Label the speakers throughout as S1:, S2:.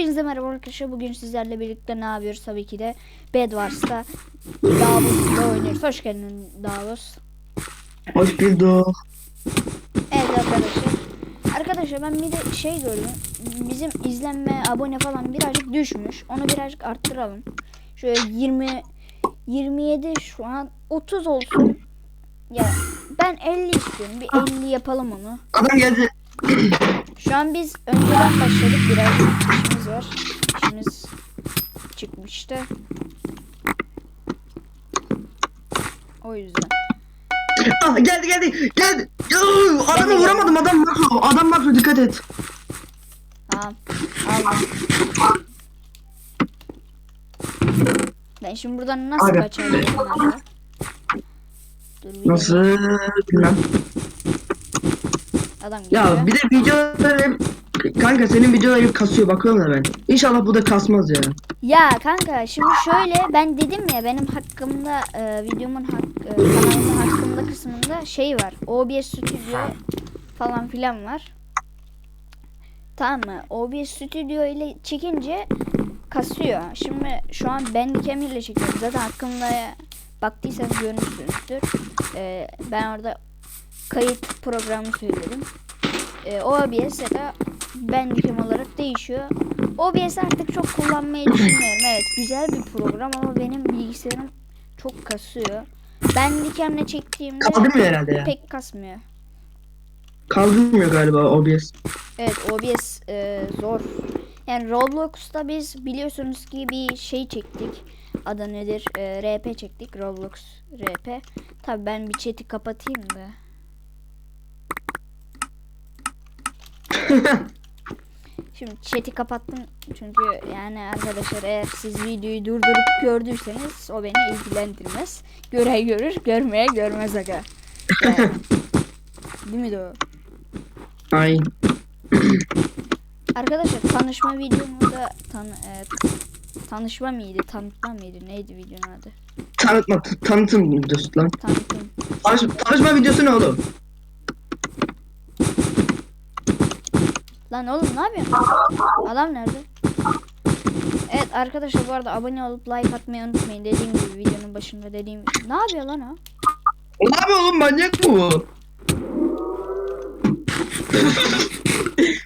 S1: Hepinize merhaba arkadaşlar. Bugün sizlerle birlikte ne yapıyoruz? Tabii ki de Bedwars'ta Davos'la oynuyoruz. Hoş geldin Davos.
S2: Hoş bulduk.
S1: Evet arkadaşlar. Arkadaşlar ben bir de şey gördüm. Bizim izlenme, abone falan birazcık düşmüş. Onu birazcık arttıralım. Şöyle 20 27 şu an 30 olsun. Ya ben 50 istiyorum. Bir 50 yapalım onu.
S2: Adam geldi.
S1: Şu an biz önceden başladık biraz işimiz var. İşimiz çıkmıştı. O yüzden.
S2: Ah, geldi geldi geldi. Yoo, Adamı vuramadım adam makro. Adam makro dikkat et.
S1: Tamam. Aldım. Ben şimdi buradan nasıl kaçabilirim abi? Dur bir
S2: Nasıl bilmem.
S1: Adam geliyor.
S2: Ya bir de videoları Kanka senin videoları kasıyor bakıyorum da ben. İnşallah bu da kasmaz ya.
S1: Ya kanka şimdi şöyle ben dedim ya benim hakkımda e, videomun hak, e, kanalımın hakkında kısmında şey var. OBS Studio falan filan var. Tamam mı? OBS Studio ile çekince kasıyor. Şimdi şu an Bandicam ile çekiyorum. Zaten hakkımda baktıysanız görmüşsünüzdür. E, ben orada kayıt programı söyledim. E, OBS ya da Bandicam olarak değişiyor. OBS artık çok kullanmayı düşünmüyorum. Evet güzel bir program ama benim bilgisayarım çok kasıyor. Bandicam'le çektiğimde
S2: Kaldırmıyor herhalde ya.
S1: pek kasmıyor.
S2: Kaldırmıyor galiba OBS.
S1: Evet OBS e, zor. Yani Roblox'ta biz biliyorsunuz ki bir şey çektik. Adı nedir? E, RP çektik. Roblox RP. Tabi ben bir chat'i kapatayım da. Şimdi chat'i kapattım çünkü yani arkadaşlar eğer siz videoyu durdurup gördüyseniz o beni ilgilendirmez. Göre görür, görmeye görmez aga. Yani, değil mi doğru?
S2: Ay.
S1: Arkadaşlar tanışma videomuzda tan e, tanışma mıydı, tanıtma mıydı? Neydi videonun adı?
S2: Tanıtma, tanıtım videosu lan.
S1: Tanıtım.
S2: Tanış, tanışma videosu ne oğlum?
S1: Lan oğlum ne yapıyorsun? Adam nerede? Evet arkadaşlar bu arada abone olup like atmayı unutmayın. Dediğim gibi videonun başında dediğim. Ne yapıyor lan o?
S2: Ne yapıyor oğlum manyak mı bu?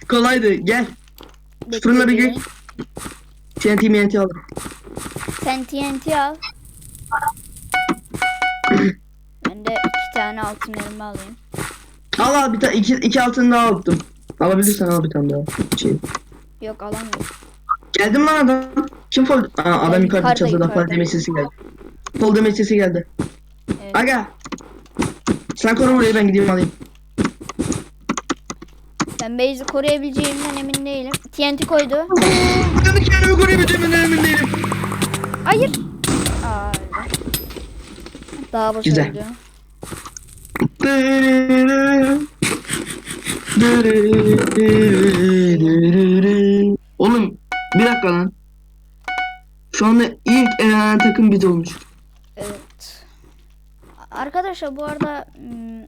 S2: Kolaydı gel. Fırına bir
S1: Bekle
S2: gir. TNT MNT aldım.
S1: Sen TNT al. Ben de iki tane altın elma alayım.
S2: Al al bir tane iki, iki altın daha aldım. Alabilirsen al bir tane daha. Şey.
S1: Yok alamıyorum.
S2: Geldim lan adam. Kim fol? Aa, adam
S1: Ben
S2: yukarıda çatıda fol demir sesi geldi. Fol demir sesi geldi.
S1: Evet.
S2: Aga. Sen koru burayı ben gideyim alayım.
S1: Ben base'i koruyabileceğimden emin değilim. TNT koydu.
S2: Ben kendimi koruyabileceğimden emin değilim.
S1: Hayır. Aa. Daha boş
S2: Güzel. Oğlum bir dakika lan. Şu anda ilk elenen takım biz olmuş.
S1: Evet. Arkadaşlar bu arada hmm,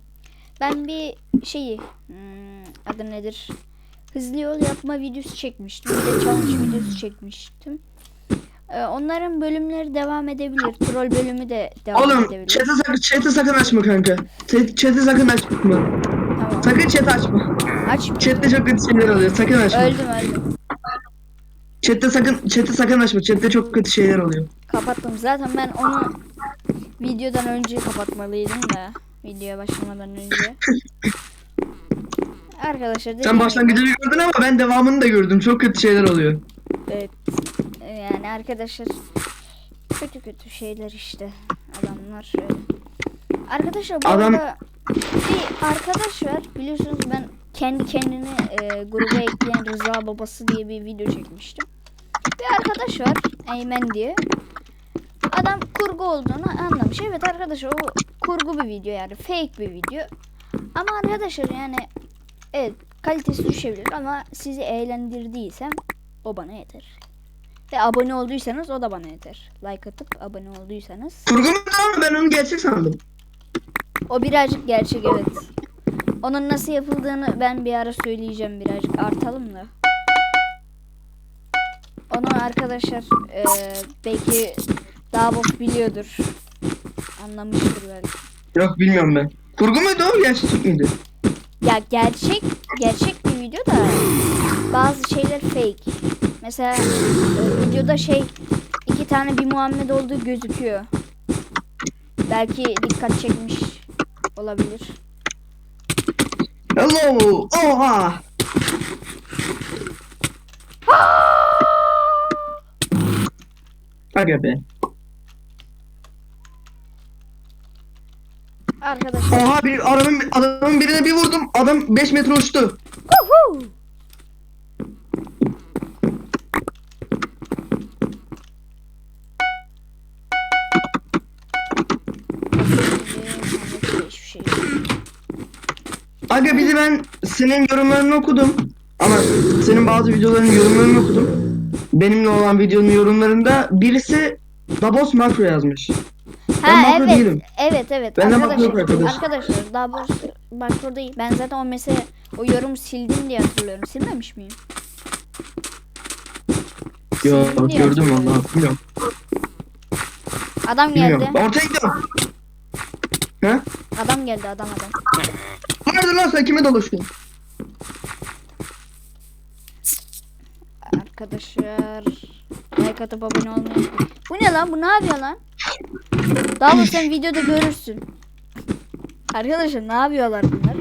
S1: ben bir şeyi hmm, adı nedir? Hızlı yol yapma videosu çekmiştim. Bir de challenge videosu çekmiştim. Ee, onların bölümleri devam edebilir. Troll bölümü de devam
S2: Oğlum
S1: edebilir.
S2: chat'i sakın, chat'i sakın açma kanka. Chat- Chat'i sakın açma.
S1: Tamam.
S2: Sakın chat açma.
S1: Açmıyorum.
S2: Chat'te çok kötü şeyler oluyor. Sakın açma.
S1: Öldüm öldüm.
S2: Chat'te sakın chat'te sakın açma. Chat'te çok kötü şeyler oluyor.
S1: Kapattım. Zaten ben onu videodan önce kapatmalıydım da. Videoya başlamadan önce. Arkadaşlar
S2: Sen başlangıcını
S1: gibi-
S2: gördün ama ben devamını da gördüm. Çok kötü şeyler oluyor.
S1: Evet. Yani arkadaşlar kötü kötü şeyler işte adamlar öyle. Arkadaşlar bu
S2: Adam-
S1: arada bir arkadaş var biliyorsunuz ben kendi kendini e, gruba ekleyen Rıza babası diye bir video çekmiştim. Bir arkadaş var Eymen diye. Adam kurgu olduğunu anlamış. Evet arkadaşlar o kurgu bir video yani fake bir video. Ama arkadaşlar yani evet kalitesi düşebilir ama sizi eğlendirdiysem o bana yeter. Ve abone olduysanız o da bana yeter. Like atıp abone olduysanız.
S2: Kurgu mu? Ben onu gerçek sandım.
S1: O birazcık gerçek evet. Onun nasıl yapıldığını ben bir ara söyleyeceğim birazcık artalım da. onu arkadaşlar e, belki daha bot biliyordur. Anlamıştır belki.
S2: Yok bilmiyorum ben. Kurgu muydu o? Gerçek miydi?
S1: Ya gerçek gerçek bir video da bazı şeyler fake. Mesela e, videoda şey iki tane bir Muhammed olduğu gözüküyor. Belki dikkat çekmiş olabilir.
S2: Hello. Oha. Aga be.
S1: Arkadaşlar.
S2: Oha bir adamın adamın birine bir vurdum. Adam 5 metre uçtu.
S1: Uhu!
S2: Aga bir de ben senin yorumlarını okudum. Ama senin bazı videoların yorumlarını okudum. Benimle olan videonun yorumlarında birisi Davos Makro yazmış. Ben
S1: Ha
S2: makro
S1: evet.
S2: değilim.
S1: Evet evet.
S2: Ben de makro arkadaş.
S1: arkadaşlar bu makro değil. Ben zaten o mesela o yorumu sildim diye hatırlıyorum. Silmemiş miyim?
S2: Yo
S1: Sildim diye
S2: gördüm
S1: hatırlıyorum.
S2: vallahi bilmiyorum.
S1: Adam geldi.
S2: Bilmiyorum. Ortaya gidiyorum. He?
S1: Adam geldi adam adam.
S2: Nerede lan sen kime dolaşıyorsun?
S1: Arkadaşlar like atıp abone olmayı. Bu ne lan? Bu ne yapıyor lan? Daha sen videoda görürsün. Arkadaşlar ne yapıyorlar bunlar?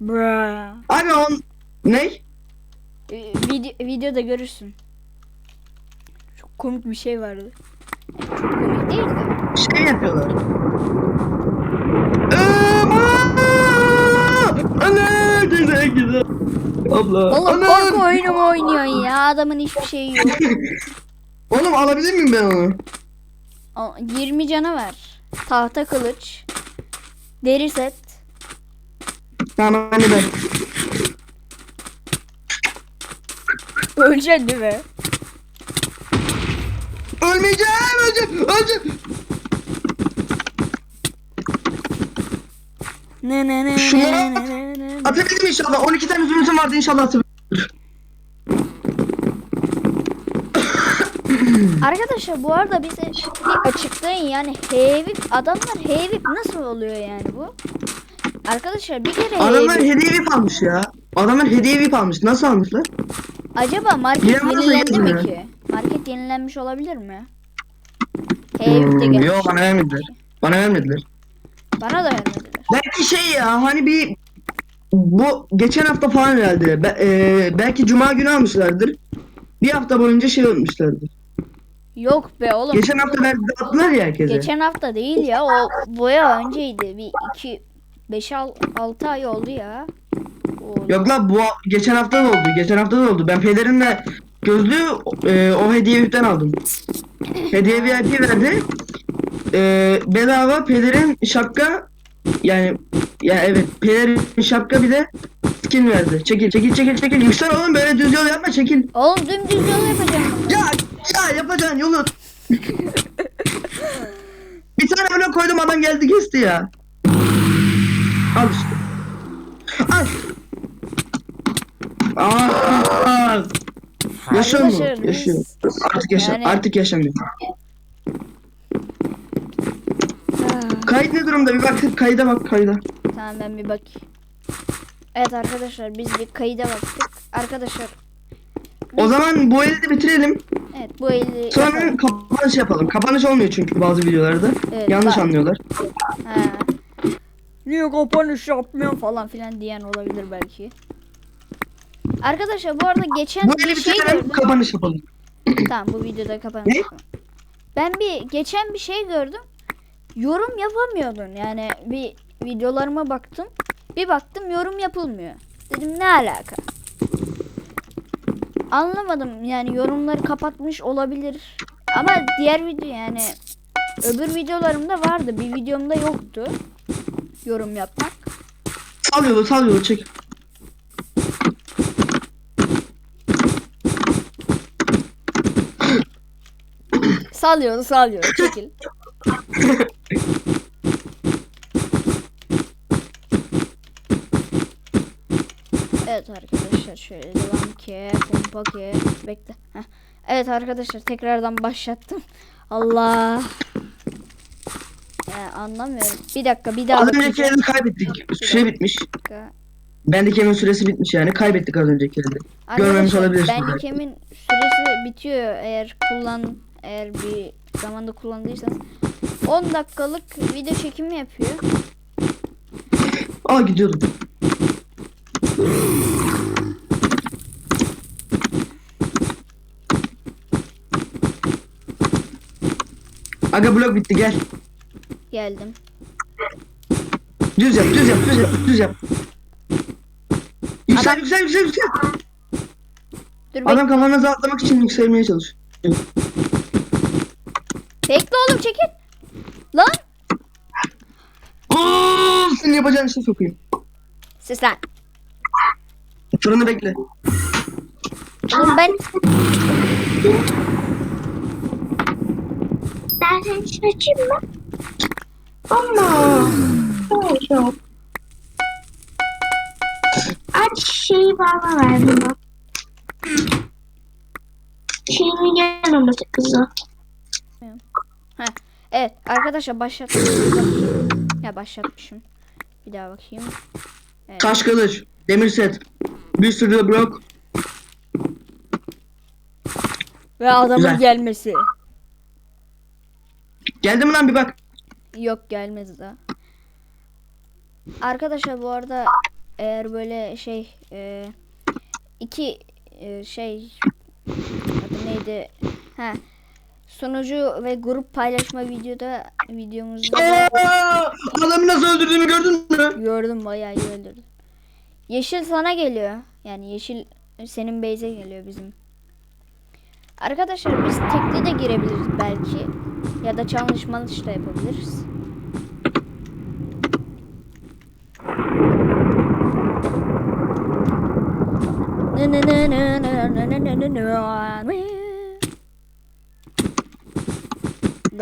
S1: Bra.
S2: Abi on... Ne?
S1: Ee, Video, videoda görürsün. Çok komik bir şey vardı. Çok komik değil de.
S2: Şey yapıyorlar. Aman! Ana! Güzel güzel. Abla.
S1: Oğlum korku oyunu mu oynuyorsun ya? Adamın hiçbir şeyi yok.
S2: Oğlum alabilir miyim ben onu?
S1: O- 20 canı var. Tahta kılıç. Deri set.
S2: Tamam hani ben.
S1: Öleceksin değil mi?
S2: Ölmeyeceğim, öleceğim, öleceğim.
S1: Ne ne ne
S2: Şuna
S1: ne ne ne ne.
S2: Atabildim inşallah. 12 tane zümrütüm vardı inşallah atabildim.
S1: Arkadaşlar bu arada bize bir açıklayın yani heavy adamlar heavy nasıl oluyor yani bu? Arkadaşlar bir kere
S2: Adamlar
S1: heavy
S2: hediye VIP almış ya. Adamlar hediye VIP almış. Nasıl almışlar?
S1: acaba market
S2: Bilemez
S1: yenilendi mi ki? Market yenilenmiş olabilir mi? Heavy de
S2: Hmm,
S1: gelmiş.
S2: yok bana vermediler. Bana vermediler.
S1: Bana da vermediler.
S2: Belki şey ya hani bir bu geçen hafta falan herhalde. Be- e, belki cuma günü almışlardır. Bir hafta boyunca şey olmuşlardır.
S1: Yok be oğlum.
S2: Geçen hafta belki dağıttılar ya herkese.
S1: Geçen hafta değil ya o boya önceydi. Bir iki 5 6 ay oldu ya. O-
S2: Yok lan bu geçen hafta da oldu. Geçen hafta da oldu. Ben pelerinle gözlüğü e, o hediye VIP'ten aldım. Hediye VIP verdi. E, bedava pelerin şapka yani ya evet pelerin şapka bir de skin verdi. Çekil çekil çekil çekil. Yüksel oğlum böyle düz yol yapma çekil.
S1: Oğlum dümdüz yol yapacağım.
S2: Ya ya yapacağın yolu. bir tane blok koydum adam geldi kesti ya. Al işte. Al. Aa! Yaşıyor mu?
S1: Arkadaşlar biz-
S2: Yaşıyor. Artık yaşa.
S1: Yani-
S2: Artık yaşamıyor.
S1: Ah,
S2: Kayıt ne durumda? Bir bak kayda bak kayda.
S1: tamam ben bir bakayım. Evet arkadaşlar biz bir kayıda baktık. Arkadaşlar
S2: O zaman bu eli de bitirelim.
S1: evet bu eli
S2: Sonra kapanış yapalım. Kapanış olmuyor çünkü bazı videolarda.
S1: Evet,
S2: Yanlış
S1: bak-
S2: anlıyorlar.
S1: He. Niye kapanış yapmıyor falan filan diyen olabilir belki. Arkadaşlar bu arada geçen
S2: Bu
S1: bir şey gördüm.
S2: kapanış yapalım.
S1: Tamam bu videoda kapanış.
S2: Ne?
S1: yapalım. Ben bir geçen bir şey gördüm. Yorum yapamıyordun. Yani bir videolarıma baktım. Bir baktım yorum yapılmıyor. Dedim ne alaka? Anlamadım. Yani yorumları kapatmış olabilir. Ama diğer video yani öbür videolarımda vardı. Bir videomda yoktu. Yorum yapmak.
S2: Sal yolu sal yolu çek.
S1: Salıyor, salıyor. Çekil. Evet arkadaşlar. şöyle devam ki pompa ki bekle. Heh. Evet arkadaşlar tekrardan başlattım. Allah. Ee, anlamıyorum. Bir dakika bir daha
S2: Az önceki elde kaybettik. Süre bitmiş.
S1: Dakika.
S2: Bendeki evin süresi bitmiş yani. Kaybettik az önceki elde. Görmemiş olabilirsiniz belki.
S1: Bandicam'in süresi bitiyor eğer kullan eğer bir zamanda kullandıysanız 10 dakikalık video çekimi yapıyor.
S2: Aa gidiyordum. Aga blok bitti gel.
S1: Geldim.
S2: Düz yap, düz yap, düz yap, düz yap. Yüksel,
S1: Adam-
S2: yüksel, yüksel, yüksel.
S1: Dur
S2: Adam kafanıza atlamak için yükselmeye çalış.
S1: bekle oğlum çekil. Lan
S2: Oo, senin yapacağın işe sokayım.
S1: seslen.
S2: Fırını bekle.
S1: Oğlum ben
S3: Ben seni açayım mı? Ama. Yok. Aç şeyi bana ver bana. Şeyini gelmemesi kızı.
S1: evet arkadaşlar başlattım. Ya başlatmışım. Bir daha bakayım.
S2: Taş kılıç, demir set, bir sürü de blok.
S1: Ve adamın
S2: Güzel.
S1: gelmesi.
S2: Geldi mi lan bir bak.
S1: Yok gelmez daha. Arkadaşlar bu arada eğer böyle şey e, iki e, şey adı neydi? Ha sunucu ve grup paylaşma videoda videomuzda
S2: adamı nasıl öldürdüğümü gördün mü?
S1: gördüm bayağı iyi öldürdün. Yeşil sana geliyor. Yani yeşil senin base'e geliyor bizim. Arkadaşlar biz tekli de girebiliriz belki. Ya da challenge malış da yapabiliriz. Nı nı nı nı nı nı nı nı nı nı.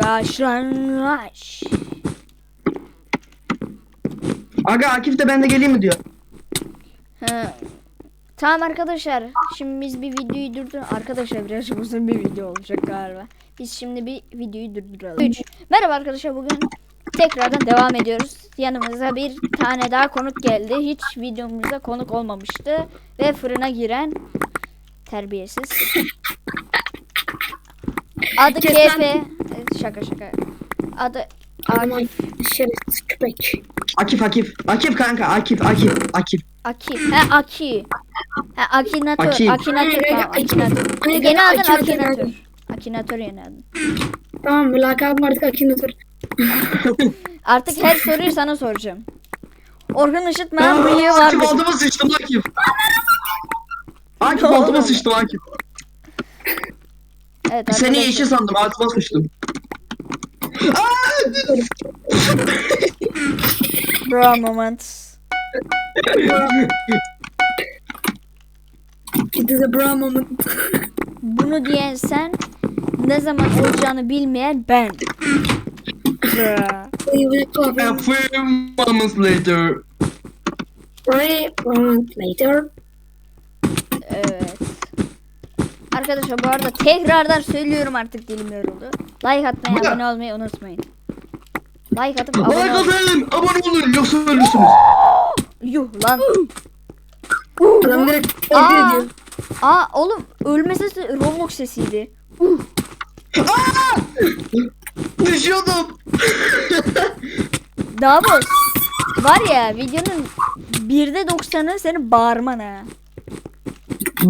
S1: Başlangıç.
S2: Aga Akif de ben de geleyim mi diyor.
S1: Ha. Tamam arkadaşlar. Şimdi biz bir videoyu durdur. Arkadaşlar biraz uzun bir video olacak galiba. Biz şimdi bir videoyu durduralım. 3. Merhaba arkadaşlar bugün tekrardan devam ediyoruz. Yanımıza bir tane daha konuk geldi. Hiç videomuzda konuk olmamıştı. Ve fırına giren terbiyesiz. Adı
S3: Kes
S1: KP. Şaka şaka. Adı Akif.
S3: Şerefsiz köpek.
S2: Akif Akif. Akif kanka Akif Akif Akif.
S1: Akif. He Aki. He Akinatör.
S2: Aki.
S1: Akinatör. Tamam,
S3: Aki.
S1: Akinatör. Yeni adın
S3: Akinatör,
S1: Akinatör. Akinatör yeni adın.
S3: Tamam lakabım artık Akinator.
S1: Artık her soruyu sana soracağım. Orhan Işıtmayan
S2: Aa,
S1: bıyığı var
S2: Akif altıma sıçtım Akif. Akif altıma sıçtım Akif.
S1: Evet
S2: Seni yeşil sandım altıma sıçtım.
S1: Bro moments.
S3: It is a bra moment.
S1: Bunu diyen sen ne zaman olacağını bilmeyen ben. Bro.
S3: We will cover
S2: A few moments later.
S3: three moments later.
S1: Evet. Arkadaşlar bu arada tekrardan söylüyorum artık dilim yoruldu. Like atmayı,
S2: Bu-
S1: abone olmayı unutmayın. Like atıp abone
S2: Like
S1: olmayı.
S2: atın, abone olun yoksa ölürsünüz.
S1: Yuh lan.
S3: Adam direkt
S1: Aa,
S3: öldü diyor.
S1: aa oğlum ölme sesi Roblox sesiydi.
S2: Aa! Düşüyordum.
S1: Boz. Var ya videonun birde doksanı senin bağırman ha.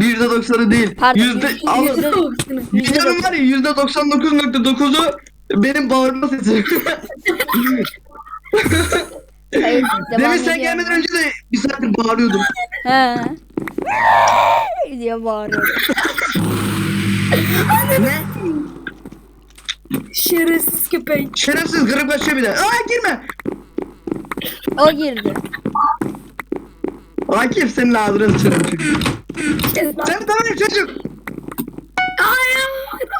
S2: Yüzde doksanı değil.
S1: Pardon,
S2: Yüzde,
S1: yüz-
S2: alın. Videonun var ya yüzde doksan dokuz nokta dokuzu benim bağırma sesim.
S1: Devam
S2: Demin sen gelmeden önce de bir saattir bağırıyordum.
S1: He. diye bağırıyor.
S2: ne?
S3: Şerefsiz köpek.
S2: Şerefsiz gırıp kaçıyor bir de. Aa girme.
S1: O girdi.
S2: Akif senin ağzına sıçarım çünkü.
S3: Lan.
S2: Sen tamam çocuk.
S3: Ay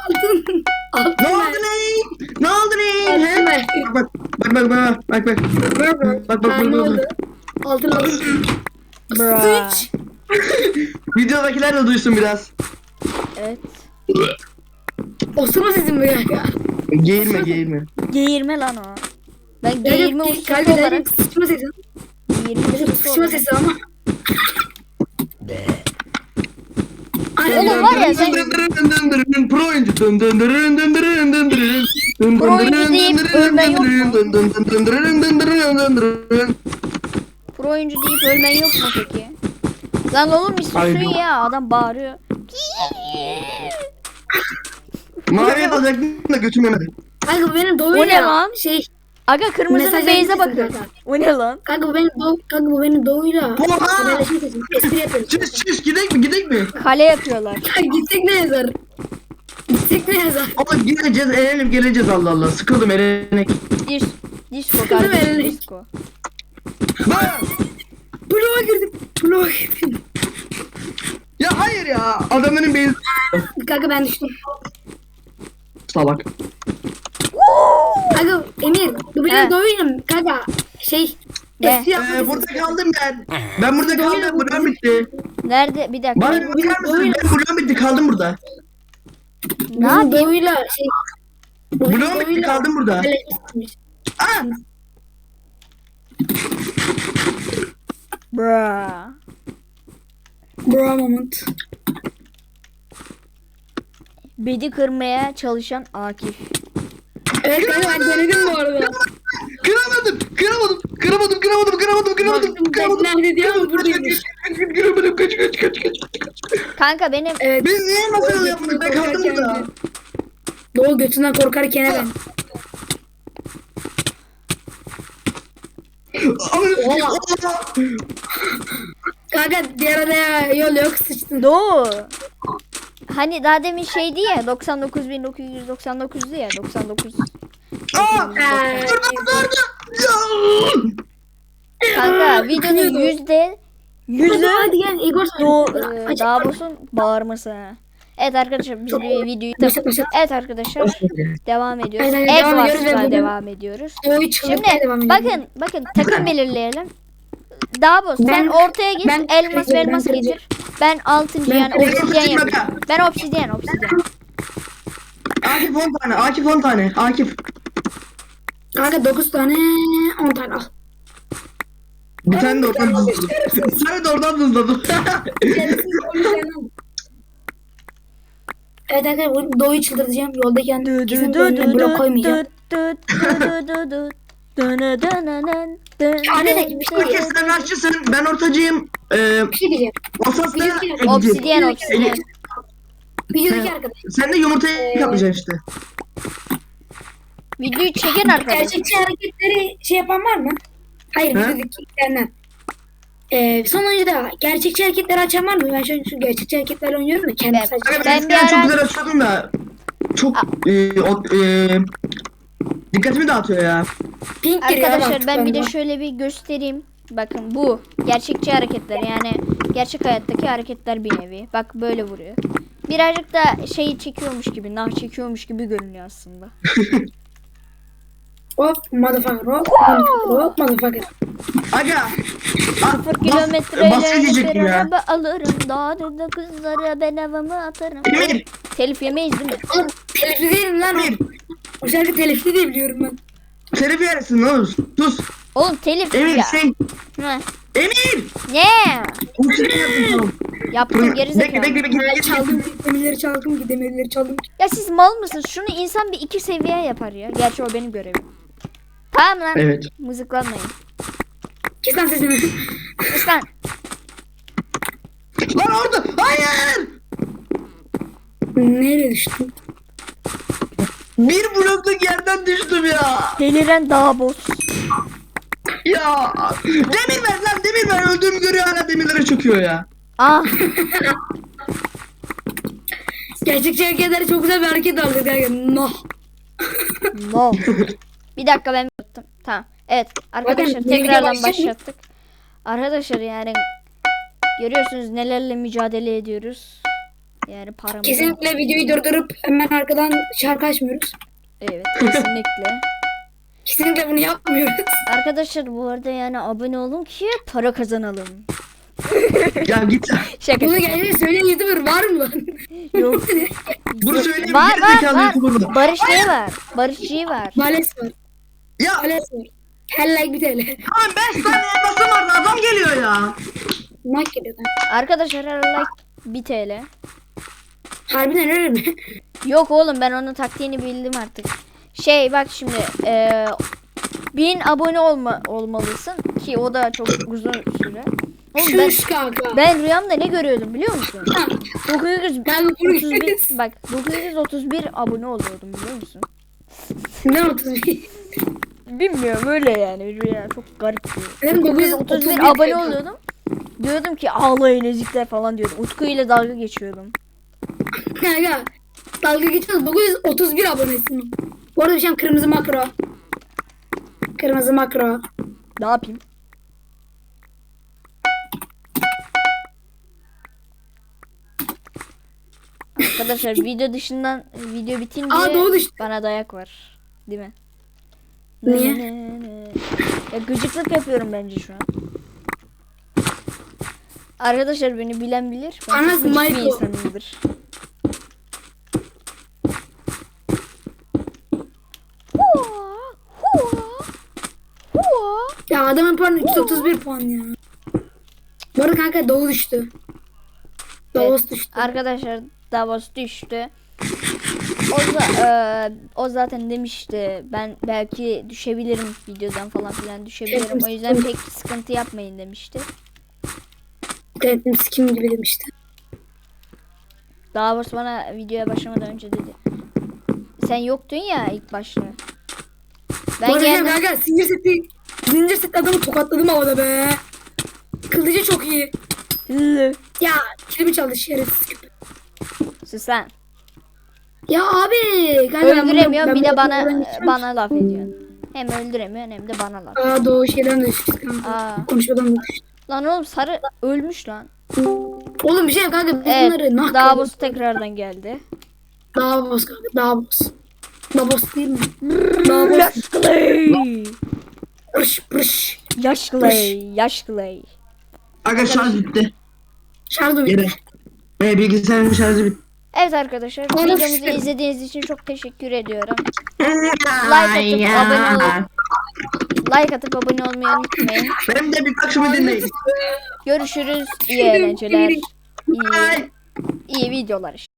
S3: altın. Altın
S2: Ne oldu
S3: ver.
S2: ne? Ne oldu ne?
S3: Altın
S2: He?
S3: ver.
S2: Bak bak bak bak bak bak bak.
S3: Bak.
S2: Bak, bak,
S3: Ha,
S2: bak,
S3: ne
S2: bak.
S3: oldu? Altın aldım.
S1: Bra.
S3: Sıç.
S2: Videodakiler de duysun biraz.
S1: Evet.
S3: Osama sizin mi kanka?
S2: Geğirme geğirme.
S1: Geğirme lan o. Ben
S3: Geğirme
S1: geğirme ustası
S3: Kanka
S1: olarak
S3: sıçma sesi.
S1: geğirme ustası
S3: sıçma
S1: olarak.
S3: sesi ama.
S1: Oğlum var ya sen-
S2: Pro oyuncu.
S1: Pro oyuncu deyip ölmen yok mu? Pro oyuncu deyip ölmen yok mu peki? Lan oğlum bir susun ya adam bağırıyor.
S2: Maviye alacaktım da götüm yemedi.
S3: Kanka benim
S1: O ne
S3: doğuyla
S1: lan?
S3: şey
S1: Aga kırmızının
S3: Mesaj
S1: beyze
S3: geldi
S1: bakın.
S3: zaten.
S1: O ne lan?
S3: kanka bu benim doğu kanka bu benim doğuyla
S2: Oha!
S3: haberleşme sesim. Espri yapıyoruz.
S2: Çüş çüş gidek mi gidek mi?
S1: Kale yapıyorlar.
S3: Kanka gitsek ne yazar? Gitsek ne yazar?
S2: Oğlum geleceğiz eğlenelim geleceğiz Allah Allah. Sıkıldım eğlenek.
S1: Dis disco
S3: Sıkıldım
S1: kardeşim
S3: elini.
S1: disco.
S2: Bak!
S3: Bloğa girdim. Bloğa girdim.
S2: Ya hayır ya. Adamların beyzi.
S3: Kanka ben düştüm.
S2: Salak.
S3: Kanka Emir
S1: He.
S3: doğuyla kanka şey
S1: Ne?
S2: Ee, burada kaldım ben. Ben burada kaldım. Buram bitti.
S1: Nerede? Bir dakika.
S2: Bana bir bakar mısın? Ben buram bitti kaldım burada.
S1: Ne yapayım?
S3: doğuyla şey
S2: Buram bitti kaldım burada.
S3: haberleşmiş.
S2: Aa!
S1: Bra.
S3: Moment.
S1: Bedi kırmaya çalışan Akif.
S3: Evet kanka ben denedim bu arada.
S2: Kıramadım. Kıramadım. Kıramadım. Kıramadım. Kıramadım. Kıramadım.
S3: Baktım
S2: Kıramadım.
S3: ben nerede diyor ama buradaymış.
S2: Kıramadım. Kaç kaç kaç kaç.
S1: Kanka benim
S3: Evet.
S2: Biz niye nasıl yapmadık? Ben kaldım burada.
S3: Doğu götünden korkarken ben.
S2: Ananı sikeyim.
S3: Oha. Kanka diğer adaya yol yok sıçtın.
S1: Doğu. Hani daha demin şeydi ya 99.999'du ya 99.
S2: Aa!
S3: Ee,
S2: Dur dur dur dur. Ya!
S1: Kanka videonun yüzde yüzü
S3: Hadi gel Igor
S1: e,
S3: Aç-
S1: Davos'un bağırması. Evet arkadaşlar biz bir videoyu
S3: başlat.
S1: Evet arkadaşlar devam ediyoruz.
S3: Aynen, devam ediyoruz
S1: devam Şimdi bakın bakın takım belirleyelim. Davos sen
S3: Ben-
S1: ortaya git
S3: ben-
S1: elmas
S3: ben-
S1: elmas
S3: ben-
S1: getir. Ben altıncı
S3: Ben-
S1: yani
S3: ben-
S1: obsidyen
S2: ben-
S1: yapacağım. Ben obsidyen obsidyen.
S2: Akif 10 tane. Akif 10 tane. Akif.
S3: Kanka 9 tane 10 tane al.
S2: Bir tane de oradan hızladım. Bir tane de oradan hızladım.
S3: Evet arkadaşlar bu Doğu'yu çıldırtacağım. Yoldayken
S1: Dü dü
S3: kesin
S1: dü
S3: önüne blok koymayacağım.
S1: Dü dü dü dü dü. Dönü dönü dön, dön,
S3: Hadi de.
S2: Herkes sen aşçısın. Ben ortacıyım. Ee,
S3: Bir şey diyeceğim.
S2: Asas da
S3: Obsidyen,
S1: Obsidyen obsidyen.
S3: Videodaki arkadaş.
S2: Sen de yumurtayı kaplayacaksın işte.
S1: Videoyu çeken arkadaş.
S3: Gerçekçi hareketleri şey yapan var mı? Hayır
S2: He?
S3: videodaki senden. Ee, son oyunda gerçekçi hareketleri açan var mı? Ben şu an şu gerçekçi hareketlerle oynuyorum da kendi
S1: Ben-
S3: sadece.
S2: Kanka
S1: Ben
S2: ben,
S1: bir
S2: eskiden çok
S1: ara-
S2: güzel açıyordum da çok e, o, e, dikkatimi dağıtıyor ya.
S3: Pink giriyor
S1: Arkadaşlar ben bir de şöyle bir göstereyim. Bakın bu gerçekçi hareketler yani gerçek hayattaki hareketler bir nevi. Bak böyle vuruyor. Birazcık da şeyi çekiyormuş gibi, nah çekiyormuş gibi görünüyor aslında.
S3: Hop motherfucker hop motherfucker hop motherfucker.
S2: Aga.
S1: Sıfır
S2: Bas,
S1: kilometreyle
S2: ya.
S1: araba alırım. Dağda kızlara ben havamı atarım.
S2: Emir.
S1: Telif yemeyiz değil mi?
S3: Telifli değilim lan.
S2: Emir.
S3: O şarkı telifli diye biliyorum ben.
S2: Telif yersin olur. Sus.
S1: Oğlum telif
S2: Emir
S1: ya.
S2: şey.
S1: Hı.
S2: Emir.
S1: Ne?
S2: Onu şey yaptım tamam.
S1: Yaptım
S2: Bekle
S1: gerizekalı.
S2: bekle bekle.
S3: Ben
S2: bekle.
S3: çaldım demirleri çaldım ki demirleri çaldım.
S1: Ya siz mal mısınız? Şunu insan bir iki seviye yapar ya. Gerçi o benim görevim. Tamam lan.
S2: Evet.
S1: Mızıklanmayın.
S3: Kes lan sesini.
S1: İslan.
S2: Lan orada. Hayır.
S3: Nereye düştün?
S2: Bir blokluk yerden düştüm ya.
S1: Deliren dağ boz.
S2: Ya. Demir ver lan demir ver. Öldüğümü görüyor hala demirlere çöküyor ya.
S1: Ah.
S3: Gerçekçi hareketleri çok güzel bir hareket aldı kanka. No.
S1: No. bir dakika ben yaptım. Tamam. Evet arkadaşlar
S3: Bakın,
S1: tekrardan başlattık. Arkadaşlar yani görüyorsunuz nelerle mücadele ediyoruz. Yani paramız.
S3: Kesinlikle videoyu durdurup hemen arkadan şarkı açmıyoruz.
S1: Evet kesinlikle.
S3: Kesinlikle bunu yapmıyoruz.
S1: Arkadaşlar bu arada yani abone olun ki para kazanalım.
S2: ya git.
S1: Şaka.
S3: Bunu geldi söyleyen YouTuber var mı lan?
S1: Yok.
S2: Bunu söyleyeyim.
S1: Var var var.
S2: YouTuber'da.
S1: Barış G var. Barış G var.
S3: Vales var.
S2: Ya
S3: Vales var. Her like bir TL.
S2: tamam 5 tane elmasım vardı adam geliyor ya.
S3: Mak geliyor.
S1: Arkadaşlar her like 1 TL.
S3: Harbiden öyle mi?
S1: Yok oğlum ben onun taktiğini bildim artık. Şey bak şimdi eee 1000 abone olma olmalısın ki o da çok uzun süre. Oğlum ben,
S3: Şuş kanka.
S1: ben rüyamda ne görüyordum biliyor musun?
S3: Ha,
S1: 931
S3: Ben bunu
S1: bak 931 abone oluyordum biliyor musun?
S3: Ne 31?
S1: Bilmiyorum öyle yani rüya çok garip bir.
S3: Benim
S1: 931
S3: 931
S1: abone oluyordum. Diyordum ki ağlayın ezikler falan diyordum. Utku ile dalga geçiyordum.
S3: Kanka. Dalga geçiyoruz. 931 abonesin. Bu arada bir şey kırmızı makro. Kırmızı makro.
S1: Ne yapayım? Arkadaşlar video dışından video bitince
S3: Aa, doğru düştü.
S1: bana dayak var. Değil mi?
S3: Niye?
S1: Ya gıcıklık yapıyorum bence şu an. Arkadaşlar beni bilen bilir. Ben
S3: Anas Michael.
S1: insanımdır.
S3: Ya adamın puanı 331 puan ya. Bu arada kanka Doğu düştü. Davos
S1: Evet,
S3: düştü.
S1: Arkadaşlar Davos düştü. O, za- e, o zaten demişti ben belki düşebilirim videodan falan filan düşebilirim. O yüzden pek sıkıntı yapmayın demişti.
S3: Denetim sikim gibi demişti.
S1: Davos bana videoya başlamadan önce dedi. Sen yoktun ya ilk başta. Ben geldim.
S3: kanka zincir seti, zincir seti adamı tokatladım havada be. Kılıcı çok iyi. Ya kilimi çaldı şerefsiz köpek.
S1: Sus lan.
S3: Ya abi.
S1: Öldüremiyorsun
S3: ben
S1: bir de bana bana laf ediyorsun. Hem öldüremiyorsun hem de bana laf.
S3: Aa Doğu şeyden de düştü kanka.
S1: Aa.
S3: Konuşmadan da.
S1: Lan oğlum sarı ölmüş lan.
S3: Oğlum bir şey yok kanka biz bunları
S1: Evet.
S3: nah
S1: Davos tekrardan geldi.
S3: Davos kanka Davos. Davos değil mi? Davos. Pırış pırış.
S1: Yaşkley. Yaşkley.
S2: Aga şarj bitti.
S3: Şarjı
S2: Yere.
S3: bitti.
S2: Ve bilgisayarın şarjı bitti.
S1: Evet arkadaşlar videomuzu izlediğiniz için çok teşekkür ediyorum. atıp abone olun. Like atıp abone olmayı unutmayın.
S2: Benim de bir bakışımı dinleyin.
S1: Görüşürüz. İyi eğlenceler. İyi, iyi videolar işte.